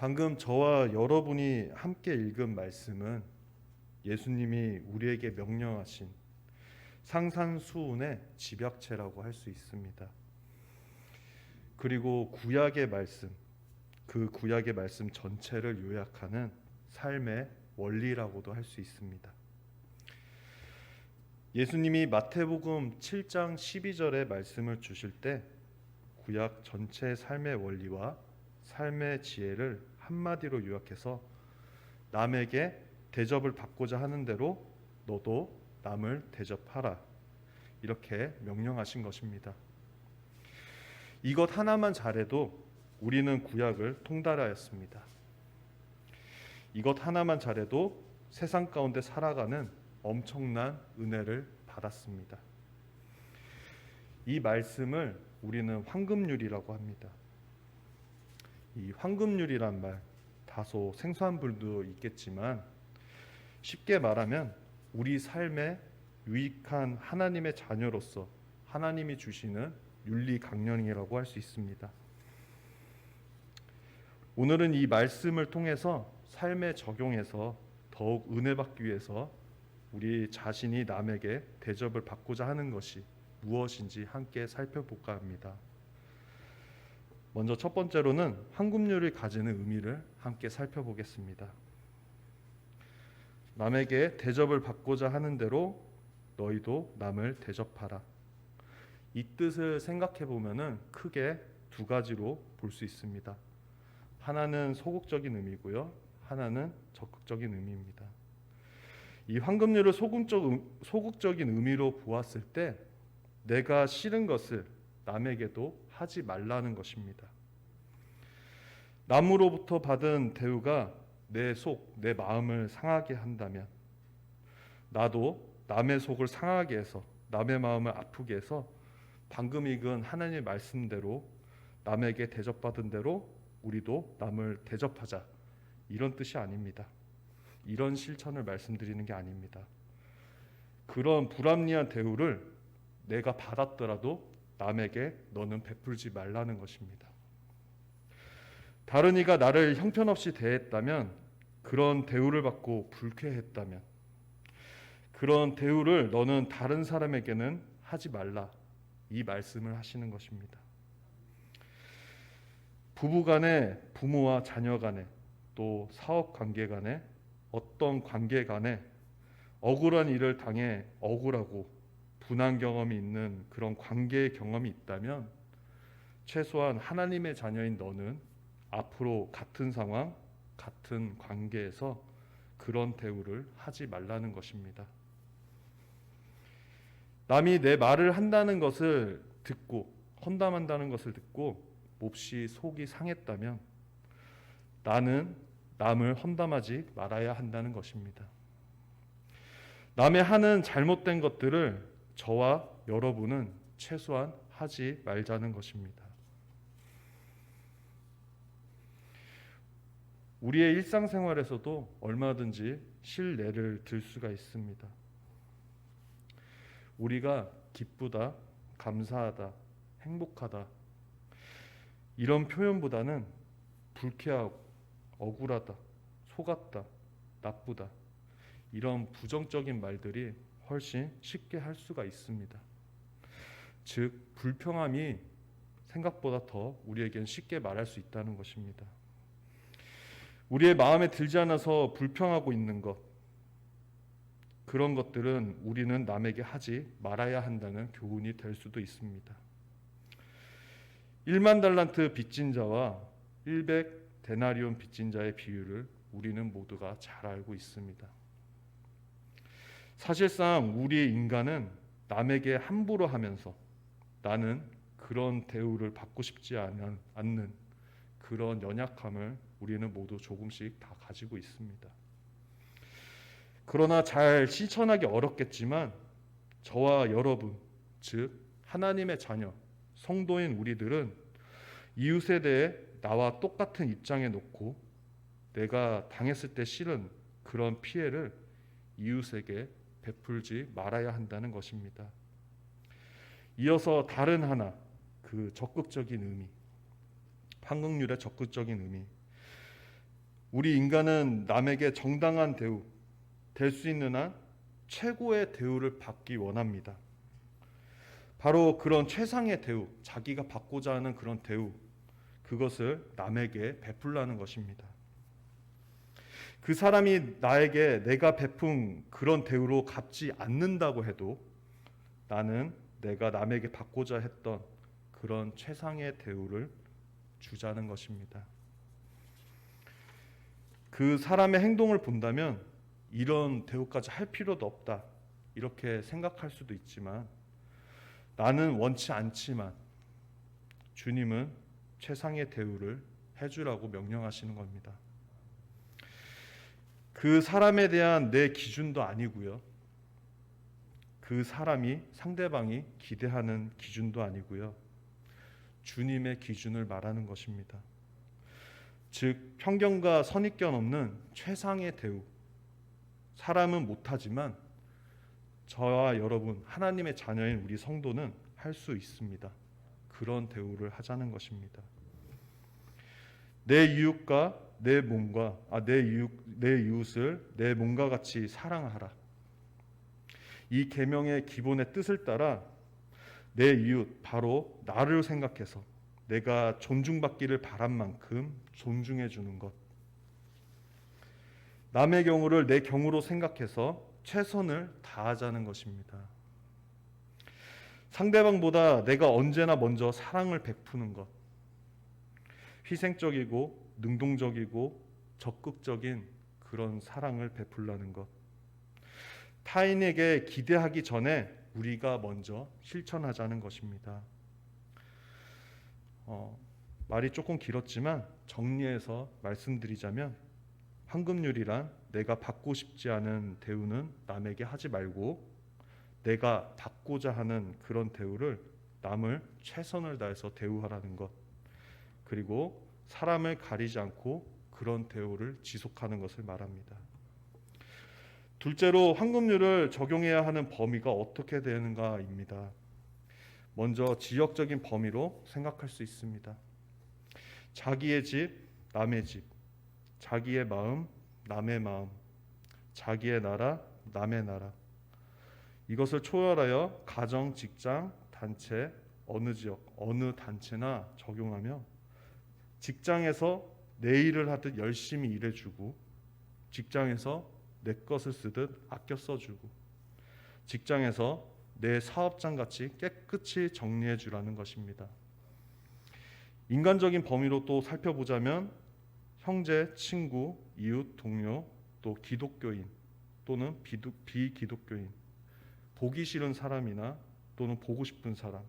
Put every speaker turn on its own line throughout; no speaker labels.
방금 저와 여러분이 함께 읽은 말씀은 예수님이 우리에게 명령하신 상산수훈의 집약체라고 할 수 있습니다. 그리고 구약의 말씀, 그 구약의 말씀 전체를 요약하는 삶의 원리라고도 할 수 있습니다. 예수님이 마태복음 7장 12절의 말씀을 주실 때 구약 전체 삶의 원리와 삶의 지혜를 한마디로 요약해서 남에게 대접을 받고자 하는 대로 너도 남을 대접하라. 이렇게 명령하신 것입니다. 이것 하나만 잘해도 우리는 구약을 통달하였습니다. 이것 하나만 잘해도 세상 가운데 살아가는 엄청난 은혜를 받았습니다. 이 말씀을 우리는 황금률이라고 합니다. 이 황금률이란 말 다소 생소한 분도 있겠지만 쉽게 말하면 우리 삶에 유익한 하나님의 자녀로서 하나님이 주시는 윤리 강령이라고 할 수 있습니다. 오늘은 이 말씀을 통해서 삶에 적용해서 더욱 은혜 받기 위해서 우리 자신이 남에게 대접을 받고자 하는 것이 무엇인지 함께 살펴볼까 합니다. 먼저 첫 번째로는 황금률이 가지는 의미를 함께 살펴보겠습니다. 남에게 대접을 받고자 하는 대로 너희도 남을 대접하라. 이 뜻을 생각해 보면은 크게 두 가지로 볼 수 있습니다. 하나는 소극적인 의미고요. 하나는 적극적인 의미입니다. 이 황금률을 소극적, 소극적인 의미로 보았을 때 내가 싫은 것을 남에게도 하지 말라는 것입니다. 남으로부터 받은 대우가 내 속, 내 마음을 상하게 한다면 나도 남의 속을 상하게 해서 남의 마음을 아프게 해서 방금 읽은 하나님의 말씀대로 남에게 대접받은 대로 우리도 남을 대접하자 이런 뜻이 아닙니다. 이런 실천을 말씀드리는 게 아닙니다. 그런 불합리한 대우를 내가 받았더라도 남에게 너는 베풀지 말라는 것입니다. 다른 이가 나를 형편없이 대했다면 그런 대우를 받고 불쾌했다면 그런 대우를 너는 다른 사람에게는 하지 말라 이 말씀을 하시는 것입니다. 부부 간에 부모와 자녀 간에 또 사업 관계 간에 어떤 관계 간에 억울한 일을 당해 억울하고 분한 경험이 있는 그런 관계의 경험이 있다면 최소한 하나님의 자녀인 너는 앞으로 같은 상황, 같은 관계에서 그런 대우를 하지 말라는 것입니다. 남이 내 말을 한다는 것을 듣고 헌담한다는 것을 듣고 몹시 속이 상했다면 나는 남을 헌담하지 말아야 한다는 것입니다. 남의 하는 잘못된 것들을 저와 여러분은 최소한 하지 말자는 것입니다. 우리의 일상생활에서도 얼마든지 실례를 들 수가 있습니다. 우리가 기쁘다, 감사하다, 행복하다 이런 표현보다는 불쾌하고 억울하다, 속았다, 나쁘다 이런 부정적인 말들이 훨씬 쉽게 할 수가 있습니다. 즉 불평함이 생각보다 더 우리에겐 쉽게 말할 수 있다는 것입니다. 우리의 마음에 들지 않아서 불평하고 있는 것 그런 것들은 우리는 남에게 하지 말아야 한다는 교훈이 될 수도 있습니다. 1만 달란트 빚진 자와 100 데나리온 빚진 자의 비유를 우리는 모두가 잘 알고 있습니다. 사실상 우리 인간은 남에게 함부로 하면서 나는 그런 대우를 받고 싶지 않는 그런 연약함을 우리는 모두 조금씩 다 가지고 있습니다. 그러나 잘 실천하기 어렵겠지만 저와 여러분, 즉 하나님의 자녀, 성도인 우리들은 이웃에 대해 나와 똑같은 입장에 놓고 내가 당했을 때 싫은 그런 피해를 이웃에게 베풀지 말아야 한다는 것입니다. 이어서 다른 하나 그 적극적인 의미, 황금률의 적극적인 의미. 우리 인간은 남에게 정당한 대우, 될 수 있는 한 최고의 대우를 받기 원합니다. 바로 그런 최상의 대우, 자기가 받고자 하는 그런 대우, 그것을 남에게 베풀라는 것입니다. 그 사람이 나에게 내가 베푼 그런 대우로 갚지 않는다고 해도 나는 내가 남에게 받고자 했던 그런 최상의 대우를 주자는 것입니다. 그 사람의 행동을 본다면 이런 대우까지 할 필요도 없다. 이렇게 생각할 수도 있지만 나는 원치 않지만 주님은 최상의 대우를 해주라고 명령하시는 겁니다. 그 사람에 대한 내 기준도 아니고요. 그 사람이 상대방이 기대하는 기준도 아니고요. 주님의 기준을 말하는 것입니다. 즉 편견과 선입견 없는 최상의 대우. 사람은 못하지만 저와 여러분 하나님의 자녀인 우리 성도는 할 수 있습니다. 그런 대우를 하자는 것입니다. 내 이웃과 내 몸과 아, 내 이웃 내 이웃을 내 몸과 같이 사랑하라. 이 계명의 기본의 뜻을 따라 내 이웃 바로 나를 생각해서 내가 존중받기를 바란 만큼 존중해 주는 것. 남의 경우를 내 경우로 생각해서 최선을 다하자는 것입니다. 상대방보다 내가 언제나 먼저 사랑을 베푸는 것. 희생적이고 능동적이고 적극적인 그런 사랑을 베풀라는 것. 타인에게 기대하기 전에 우리가 먼저 실천하자는 것입니다. 어, 말이 조금 길었지만 정리해서 말씀드리자면 황금률이란 내가 받고 싶지 않은 대우는 남에게 하지 말고 내가 받고자 하는 그런 대우를 남을 최선을 다해서 대우하라는 것 그리고 사람을 가리지 않고 그런 대우를 지속하는 것을 말합니다. 둘째로 황금률을 적용해야 하는 범위가 어떻게 되는가입니다. 먼저 지역적인 범위로 생각할 수 있습니다. 자기의 집, 남의 집, 자기의 마음, 남의 마음, 자기의 나라, 남의 나라. 이것을 초월하여 가정, 직장, 단체, 어느 지역, 어느 단체나 적용하며 직장에서 내 일을 하듯 열심히 일해주고 직장에서 내 것을 쓰듯 아껴 써주고 직장에서 내 사업장 같이 깨끗이 정리해 주라는 것입니다. 인간적인 범위로 또 살펴보자면 형제, 친구, 이웃, 동료, 또 기독교인 또는 비두, 비기독교인, 보기 싫은 사람이나 또는 보고 싶은 사람,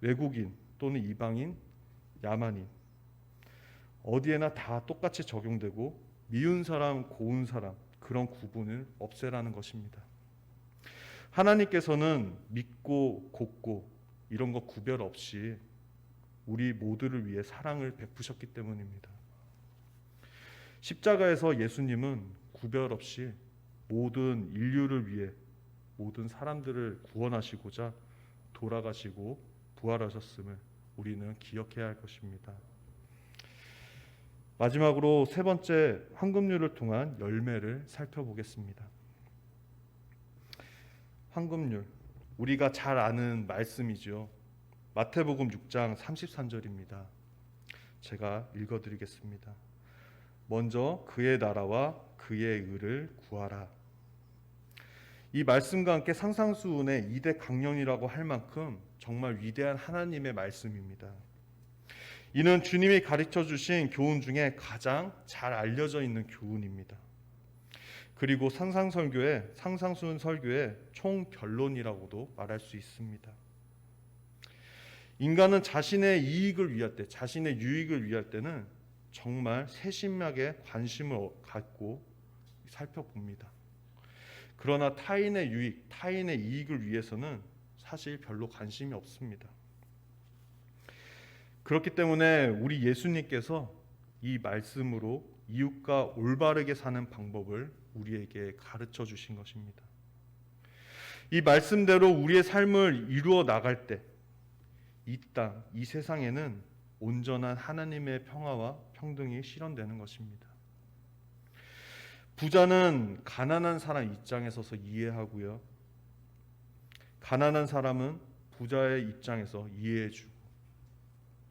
외국인 또는 이방인, 야만인 어디에나 다 똑같이 적용되고 미운 사람, 고운 사람 그런 구분을 없애라는 것입니다. 하나님께서는 믿고 곱고 이런 거 구별 없이 우리 모두를 위해 사랑을 베푸셨기 때문입니다. 십자가에서 예수님은 구별 없이 모든 인류를 위해 모든 사람들을 구원하시고자 돌아가시고 부활하셨음을 우리는 기억해야 할 것입니다. 마지막으로 세 번째 황금률을 통한 열매를 살펴보겠습니다. 황금률 우리가 잘 아는 말씀이죠. 마태복음 6장 33절입니다. 제가 읽어 드리겠습니다. 먼저 그의 나라와 그의 의를 구하라. 이 말씀과 함께 상상수훈의 2대 강령이라고 할 만큼 정말 위대한 하나님의 말씀입니다. 이는 주님이 가르쳐 주신 교훈 중에 가장 잘 알려져 있는 교훈입니다. 그리고 상상설교의 상상수훈 설교의 총 결론이라고도 말할 수 있습니다. 인간은 자신의 이익을 위할 때, 자신의 유익을 위할 때는 정말 세심하게 관심을 갖고 살펴봅니다. 그러나 타인의 유익, 타인의 이익을 위해서는 사실 별로 관심이 없습니다. 그렇기 때문에 우리 예수님께서 이 말씀으로 이웃과 올바르게 사는 방법을 우리에게 가르쳐 주신 것입니다. 이 말씀대로 우리의 삶을 이루어 나갈 때 이 땅, 이 세상에는 온전한 하나님의 평화와 평등이 실현되는 것입니다. 부자는 가난한 사람 입장에 서서 이해하고요. 가난한 사람은 부자의 입장에서 이해해주고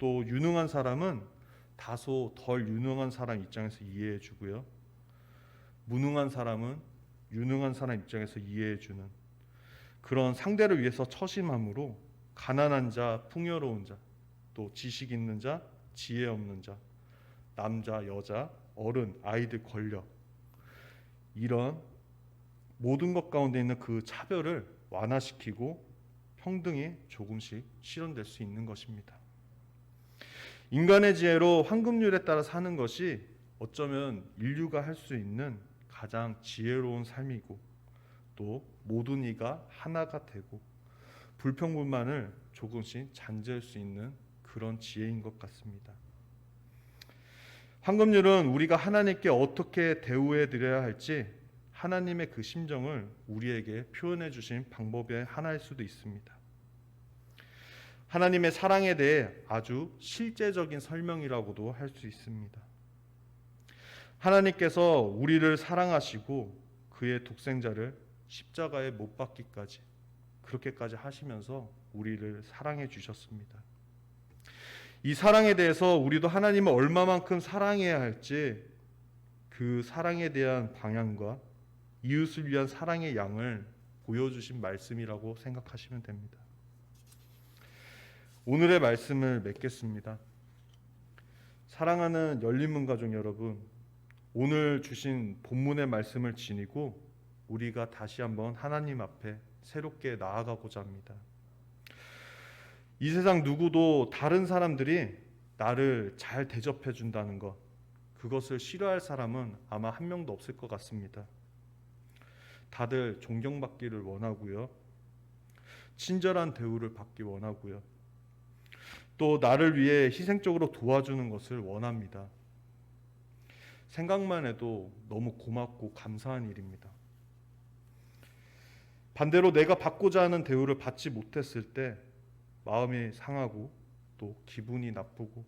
또 유능한 사람은 다소 덜 유능한 사람 입장에서 이해해 주고요. 무능한 사람은 유능한 사람 입장에서 이해해 주는 그런 상대를 위해서 처심함으로 가난한 자, 풍요로운 자, 또 지식 있는 자, 지혜 없는 자, 남자, 여자, 어른, 아이들, 권력 이런 모든 것 가운데 있는 그 차별을 완화시키고 평등이 조금씩 실현될 수 있는 것입니다. 인간의 지혜로 황금률에 따라 사는 것이 어쩌면 인류가 할 수 있는 가장 지혜로운 삶이고 또 모든 이가 하나가 되고 불평불만을 조금씩 잠재울 수 있는 그런 지혜인 것 같습니다. 황금률은 우리가 하나님께 어떻게 대우해 드려야 할지 하나님의 그 심정을 우리에게 표현해 주신 방법의 하나일 수도 있습니다. 하나님의 사랑에 대해 아주 실제적인 설명이라고도 할 수 있습니다. 하나님께서 우리를 사랑하시고 그의 독생자를 십자가에 못 박기까지 그렇게까지 하시면서 우리를 사랑해 주셨습니다. 이 사랑에 대해서 우리도 하나님을 얼마만큼 사랑해야 할지 그 사랑에 대한 방향과 이웃을 위한 사랑의 양을 보여주신 말씀이라고 생각하시면 됩니다. 오늘의 말씀을 맺겠습니다. 사랑하는 열린문 가족 여러분, 오늘 주신 본문의 말씀을 지니고 우리가 다시 한번 하나님 앞에 새롭게 나아가고자 합니다. 이 세상 누구도 다른 사람들이 나를 잘 대접해 준다는 것, 그것을 싫어할 사람은 아마 한 명도 없을 것 같습니다. 다들 존경받기를 원하고요. 친절한 대우를 받기 원하고요. 또 나를 위해 희생적으로 도와주는 것을 원합니다. 생각만 해도 너무 고맙고 감사한 일입니다. 반대로 내가 받고자 하는 대우를 받지 못했을 때 마음이 상하고 또 기분이 나쁘고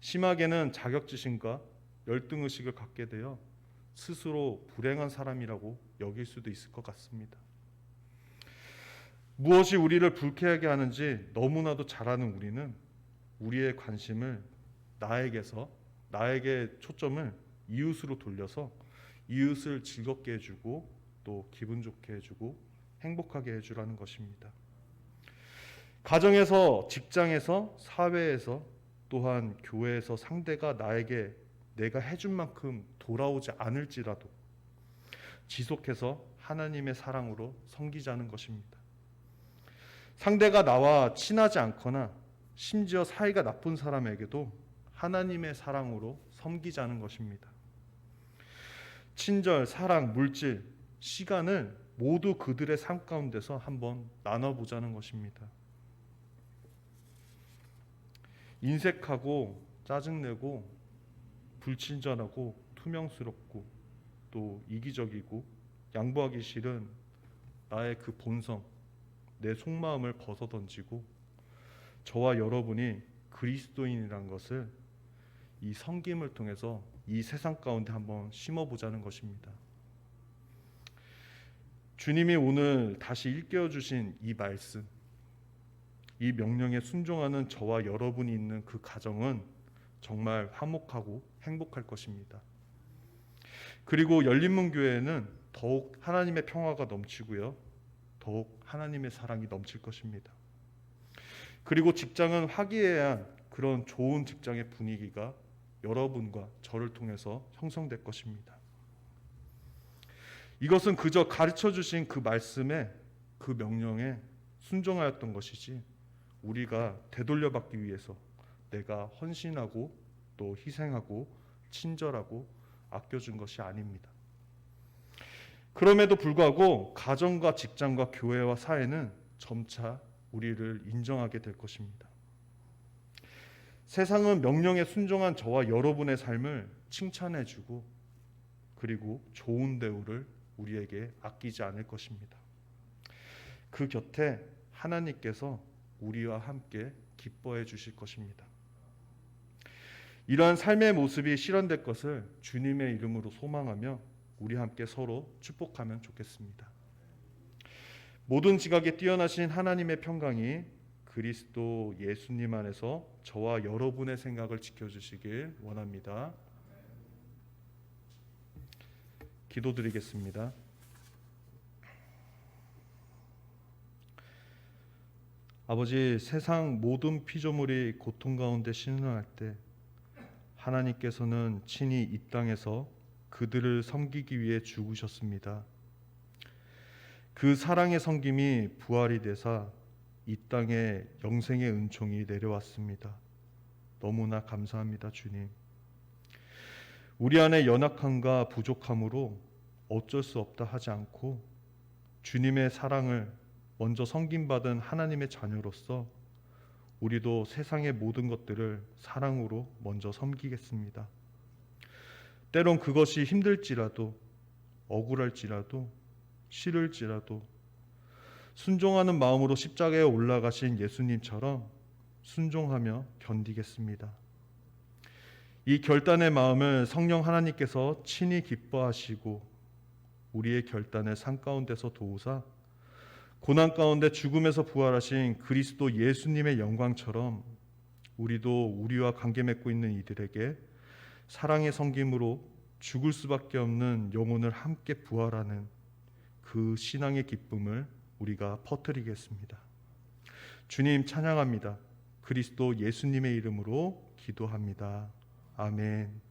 심하게는 자격지심과 열등 의식을 갖게 되어 스스로 불행한 사람이라고 여길 수도 있을 것 같습니다. 무엇이 우리를 불쾌하게 하는지 너무나도 잘 아는 우리는 우리의 관심을 나에게서 나에게 초점을 이웃으로 돌려서 이웃을 즐겁게 해주고 또 기분 좋게 해주고 행복하게 해주라는 것입니다. 가정에서, 직장에서, 사회에서 또한 교회에서 상대가 나에게 내가 해준 만큼 돌아오지 않을지라도 지속해서 하나님의 사랑으로 섬기자는 것입니다. 상대가 나와 친하지 않거나 심지어 사이가 나쁜 사람에게도 하나님의 사랑으로 섬기자는 것입니다. 친절, 사랑, 물질, 시간을 모두 그들의 삶 가운데서 한번 나눠보자는 것입니다. 인색하고 짜증내고 불친절하고 투명스럽고 또 이기적이고 양보하기 싫은 나의 그 본성, 내 속마음을 벗어 던지고 저와 여러분이 그리스도인이란 것을 이 섬김을 통해서 이 세상 가운데 한번 심어보자는 것입니다. 주님이 오늘 다시 일깨워 주신 이 말씀, 이 명령에 순종하는 저와 여러분이 있는 그 가정은 정말 화목하고 행복할 것입니다. 그리고 열린문 교회는 더욱 하나님의 평화가 넘치고요. 더욱 하나님의 사랑이 넘칠 것입니다. 그리고 직장은 화기애애한 그런 좋은 직장의 분위기가 여러분과 저를 통해서 형성될 것입니다. 이것은 그저 가르쳐 주신 그 말씀에 그 명령에 순종하였던 것이지 우리가 되돌려 받기 위해서 내가 헌신하고 또 희생하고 친절하고 아껴준 것이 아닙니다. 그럼에도 불구하고 가정과 직장과 교회와 사회는 점차 우리를 인정하게 될 것입니다. 세상은 명령에 순종한 저와 여러분의 삶을 칭찬해주고 그리고 좋은 대우를 우리에게 아끼지 않을 것입니다. 그 곁에 하나님께서 우리와 함께 기뻐해 주실 것입니다. 이러한 삶의 모습이 실현될 것을 주님의 이름으로 소망하며 우리 함께 서로 축복하면 좋겠습니다. 모든 지각에 뛰어나신 하나님의 평강이 그리스도 예수님 안에서 저와 여러분의 생각을 지켜주시길 원합니다. 기도드리겠습니다. 아버지 세상 모든 피조물이 고통 가운데 신음할 때 하나님께서는 친히 이 땅에서 그들을 섬기기 위해 죽으셨습니다. 그 사랑의 섬김이 부활이 되사 이 땅에 영생의 은총이 내려왔습니다. 너무나 감사합니다, 주님. 우리 안에 연약함과 부족함으로 어쩔 수 없다 하지 않고 주님의 사랑을 먼저 섬김받은 하나님의 자녀로서 우리도 세상의 모든 것들을 사랑으로 먼저 섬기겠습니다. 때론 그것이 힘들지라도 억울할지라도 싫을지라도 순종하는 마음으로 십자가에 올라가신 예수님처럼 순종하며 견디겠습니다. 이 결단의 마음을 성령 하나님께서 친히 기뻐하시고 우리의 결단을 산 가운데서 도우사 고난 가운데 죽음에서 부활하신 그리스도 예수님의 영광처럼 우리도 우리와 관계 맺고 있는 이들에게 사랑의 성김으로 죽을 수밖에 없는 영혼을 함께 부활하는 그 신앙의 기쁨을 우리가 퍼뜨리겠습니다. 주님 찬양합니다. 그리스도 예수님의 이름으로 기도합니다. 아멘.